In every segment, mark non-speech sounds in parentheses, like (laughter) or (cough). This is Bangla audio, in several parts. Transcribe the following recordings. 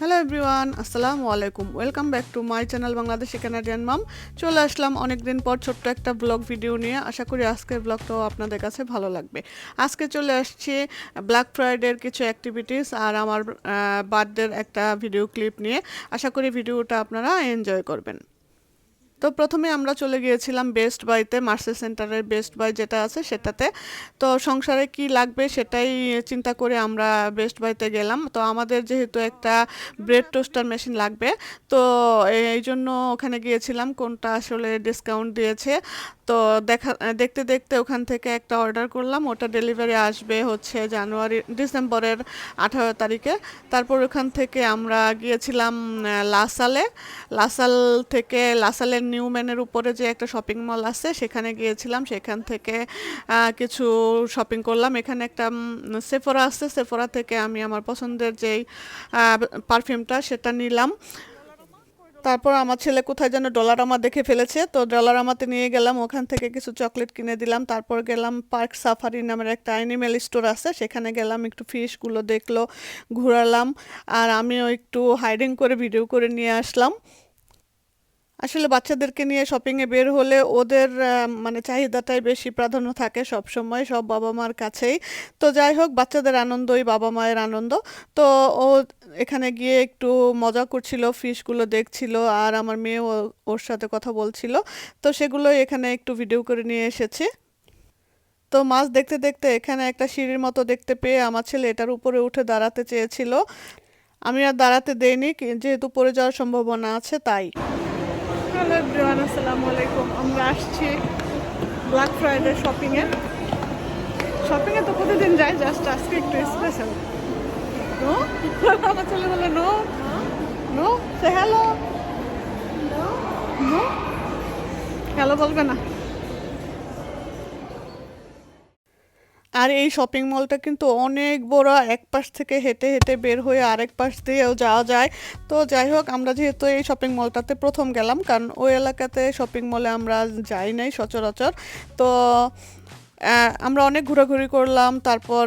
হ্যালো এভরিওয়ান, আসসালামু আলাইকুম। Welcome back to my channel Bangladeshi Canadian mom. চলে আসলাম অনেকদিন পর ছোট্ট একটা ব্লগ ভিডিও নিয়ে। আশা করি আজকের ব্লগটাও আপনাদের কাছে ভালো লাগবে। আজকে চলে আসছি ব্ল্যাক ফ্রাইডের কিছু অ্যাক্টিভিটিস আর আমার বার্থডের একটা ভিডিও ক্লিপ নিয়ে। আশা করি ভিডিওটা আপনারা এনজয় করবেন। তো প্রথমে আমরা চলে গিয়েছিলাম বেস্ট বাইতে মার্সেল সেন্টারের বেস্ট বাই যেটা আছে সেটাতে। তো সংসারে কি লাগবে সেটাই চিন্তা করে আমরা বেস্ট বাইতে গেলাম। তো আমাদের যেহেতু একটা ব্রেড টোস্টার মেশিন লাগবে, তো এই জন্য ওখানে গিয়েছিলাম। কোনটা আসলে ডিসকাউন্ট দিয়েছে তো দেখা দেখতে দেখতে ওখান থেকে একটা অর্ডার করলাম। ওটা ডেলিভারি আসবে হচ্ছে জানুয়ারি, ডিসেম্বরের আঠারো তারিখে। তারপর ওখান থেকে আমরা গিয়েছিলাম লাসালে। লাসাল থেকে, লাসালের নিউম্যানের উপরে যে একটা শপিং মল আছে, সেখানে গিয়েছিলাম। সেখান থেকে কিছু শপিং করলাম। এখানে একটা সেফোরা আছে। সেফোরা থেকে আমি আমার পছন্দের যেই পারফিউমটা সেটা নিলাম। তারপর আমার ছেলে কোথায় যেন ডলারামা দেখে ফেলেছে, তো ডলারামাতে নিয়ে গেলাম, ওখান থেকে কিছু চকলেট কিনে দিলাম, তারপর গেলাম পার্ক সাফারি নামের একটা অ্যানিমেল স্টোর আছে, সেখানে গেলাম, একটু ফিশগুলো দেখল, ঘুরালাম, আর আমিও একটু হাইডিং করে ভিডিও করে নিয়ে আসলাম। আসলে বাচ্চাদেরকে নিয়ে শপিংয়ে বের হলে ওদের মানে চাহিদাটাই বেশি প্রাধান্য থাকে সব সময় সব বাবা মার কাছেই। তো যাই হোক, বাচ্চাদের আনন্দই বাবা মায়ের আনন্দ। তো ও এখানে গিয়ে একটু মজা করছিল ফিশগুলো দেখছিল, আর আমার মেয়ে ওর সাথে কথা বলছিল। তো সেগুলোই এখানে একটু ভিডিও করে নিয়ে এসেছে। তো মাছ দেখতে দেখতে এখানে একটা সিঁড়ির মতো দেখতে পেয়ে আমার ছেলে এটার উপরে উঠে দাঁড়াতে চেয়েছিল। আমি আর দাঁড়াতে দেইনি যেহেতু পড়ে যাওয়ার সম্ভাবনা আছে, তাই। হ্যালো এভরিওয়ান, আসসালামু আলাইকুম। আমরা আসছি ব্ল্যাক ফ্রাইডে শপিংয়ে শপিংয়ে তো প্রতিদিন যাই জাস্ট আজকে একটু স্পেশাল নো আমার ছেলে বলে নো নো সে হ্যালো নো হ্যালো বলবে না। আর এই শপিং মলটা কিন্তু অনেক বড়, এক পাশ থেকে হেঁটে হেঁটে বের হয়ে আরেক পাশ দিয়েও যাওয়া যায়। তো যাই হোক, আমরা যেহেতু এই শপিং মলটাতে প্রথম গেলাম, কারণ ওই এলাকাতে শপিং মলে আমরা যাই নাই সচরাচর। তো আমরা অনেক ঘোরাঘুরি করলাম, তারপর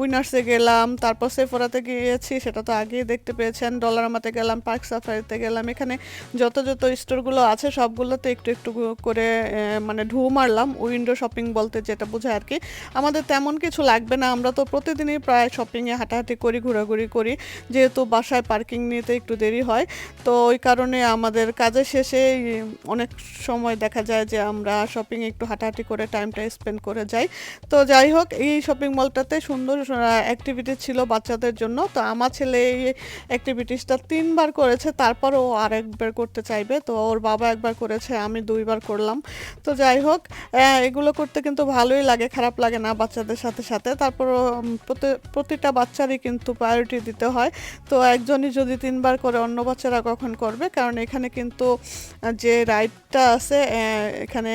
উইনার্সে গেলাম, তারপর সেফোরাতে গিয়েছি, সেটা তো আগেই দেখতে পেয়েছেন। ডলারামাতে গেলাম পার্ক সাফারিতে গেলাম, এখানে যত যত স্টোরগুলো আছে, সবগুলোতে একটু একটু করে মানে ঢু মারলাম উইন্ডো শপিং বলতে যেটা বোঝায় আর কি। আমাদের তেমন কিছু লাগবে না, আমরা তো প্রতিদিনই প্রায় শপিংয়ে হাঁটাহাঁটি করি, ঘোরাঘুরি করি, যেহেতু বাসায় পার্কিং নিতে একটু দেরি হয়, তো ওই কারণে আমাদের কাজের শেষে অনেক সময় দেখা যায় যে আমরা শপিংয়ে একটু হাঁটাহাঁটি করে টাইমটা স্পেন্ড করে যাই তো যাই হোক, এই শপিং মলটাতে সুন্দর অ্যাক্টিভিটি ছিল বাচ্চাদের জন্য। তো আমার ছেলে এই অ্যাক্টিভিটিসটা তিনবার করেছে তারপর ও আরেকবার করতে চাইবে। তো ওর বাবা একবার করেছে, আমি দুইবার করলাম। তো যাই হোক এগুলো করতে কিন্তু ভালোই লাগে, খারাপ লাগে না বাচ্চাদের সাথে সাথে। তারপর প্রতিটা বাচ্চারই কিন্তু প্রায়োরিটি দিতে হয়। তো একজনই যদি তিনবার করে, অন্য বাচ্চারা কখন করবে? কারণ এখানে কিন্তু যে রাইডটা আছে এখানে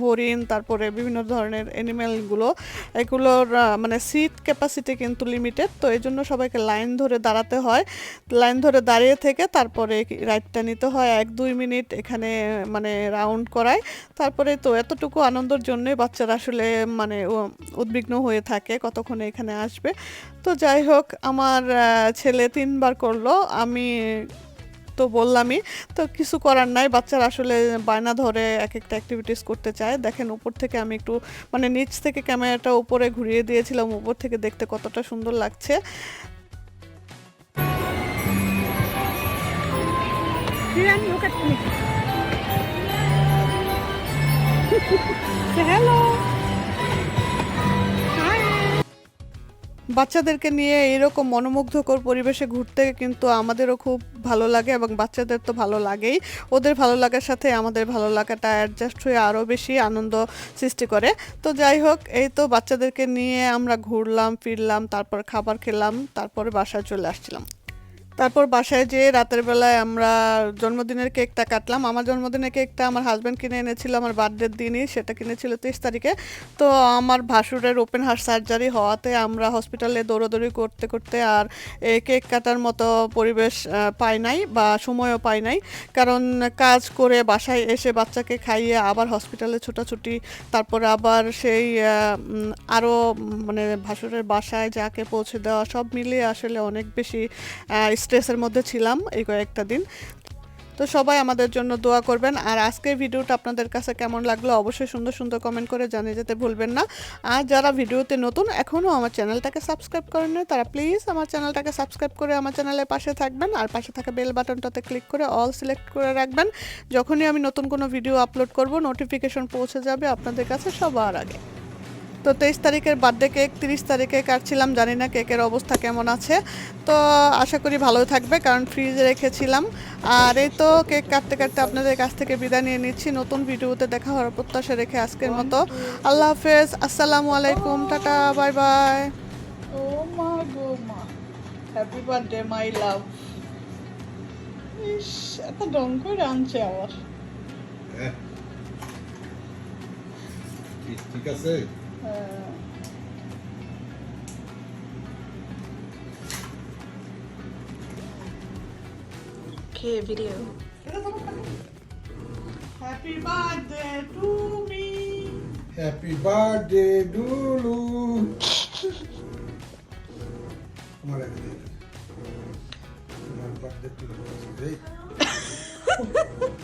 হরিণ, তারপরে বিভিন্ন ধরনের অ্যানিমেলগুলো এগুলোর মানে সিট ক্যাপাসিটি কিন্তু লিমিটেড তো এই জন্য সবাইকে লাইন ধরে দাঁড়াতে হয়। লাইন ধরে দাঁড়িয়ে থেকে তারপরে রাইডটা নিতে হয় এক দুই মিনিট এখানে মানে রাউন্ড করায়। তারপরে তো এতটুকু আনন্দের জন্যই বাচ্চারা আসলে মানে উদ্বিগ্ন হয়ে থাকে, কতক্ষণে এখানে আসবে। তো যাই হোক, আমার ছেলে তিনবার করল। আমি তো বললামই, তো কিছু করার নাই বাচ্চারা আসলে বায়না ধরে এক একটা অ্যাক্টিভিটিস করতে চায় দেখেন উপর থেকে আমি একটু মানে নিচ থেকে ক্যামেরাটা উপরে ঘুরিয়ে দিয়েছিলাম, উপর থেকে দেখতে কতটা সুন্দর লাগছে me. (laughs) Say hello. বাচ্চাদেরকে নিয়ে এরকম মনোমুগ্ধকর পরিবেশে ঘুরতে কিন্তু আমাদেরও খুব ভালো লাগে এবং বাচ্চাদের তো ভালো লাগেই। ওদের ভালো লাগার সাথে আমাদের ভালো লাগাটা অ্যাডজাস্ট হয়ে আরও বেশি আনন্দ সৃষ্টি করে। তো যাই হোক, এই তো বাচ্চাদেরকে নিয়ে আমরা ঘুরলাম, ফিরলাম, তারপর খাবার খেলাম, তারপরে বাসায় চলে আসছিলাম। তারপর বাসায় যেয়ে রাতের বেলায় আমরা জন্মদিনের কেকটা কাটলাম। আমার জন্মদিনের কেকটা আমার হাজব্যান্ড কিনে এনেছিল, আমার বার্থডের দিনই সেটা কিনেছিল তেইশ তারিখে। তো আমার ভাসুরের ওপেন হার্ট সার্জারি হওয়াতে আমরা হসপিটালে দৌড়াদৌড়ি করতে করতে আর এই কেক কাটার মতো পরিবেশ পাই নাই বা সময়ও পাই নাই। কারণ কাজ করে বাসায় এসে বাচ্চাকে খাইয়ে আবার হসপিটালে ছোটাছুটি, তারপরে আবার সেই আরও মানে ভাসুরের বাসায় যাকে পৌঁছে দেওয়া সব মিলিয়ে আসলে অনেক বেশি স্ট্রেসের মধ্যে ছিলাম এই কয়েকটা দিন। তো সবাই আমাদের জন্য দোয়া করবেন। আর আজকের ভিডিওটা আপনাদের কাছে কেমন লাগল অবশ্যই সুন্দর সুন্দর কমেন্ট করে জানিয়ে যেতে ভুলবেন না। আর যারা ভিডিওতে নতুন, এখনও আমার চ্যানেলটাকে সাবস্ক্রাইব করেন তারা প্লিজ আমার চ্যানেলটাকে সাবস্ক্রাইব করে আমার চ্যানেলের পাশে থাকবেন। আর পাশে থাকা বেল বাটনটাতে ক্লিক করে অল সিলেক্ট করে রাখবেন। যখনই আমি নতুন কোনো ভিডিও আপলোড করব নোটিফিকেশন পৌঁছে যাবে আপনাদের কাছে সবার আগে। তো তেইশ তারিখের বার্থডে কেক তিরিশ তারিখে কাটছিলাম জানি না কেকের অবস্থা কেমন আছে। তো আশা করি ভালোই থাকবে কারণ ফ্রিজে রেখেছিলাম। আর এই তো কেক কাটতে কাটতে আপনাদের কাছ থেকে বিদায় নিয়ে নিচ্ছি। নতুন ভিডিওতে দেখা হওয়ার প্রত্যাশা রেখে আজকের মতো। আল্লাহ হাফেজ আসসালামু আলাইকুম টাটা বাই বাই। ও মা গো মা। হ্যাপি বার্থডে মাই লাভ ইস এত ডং করে আনছে আবার। ঠিক আছে। Okay, video. Happy birthday to me happy birthday Dulu তোমার আগে দিয়ে দিই। তোমার বার্থডে টুলু এই হ্যাপি বার্থডে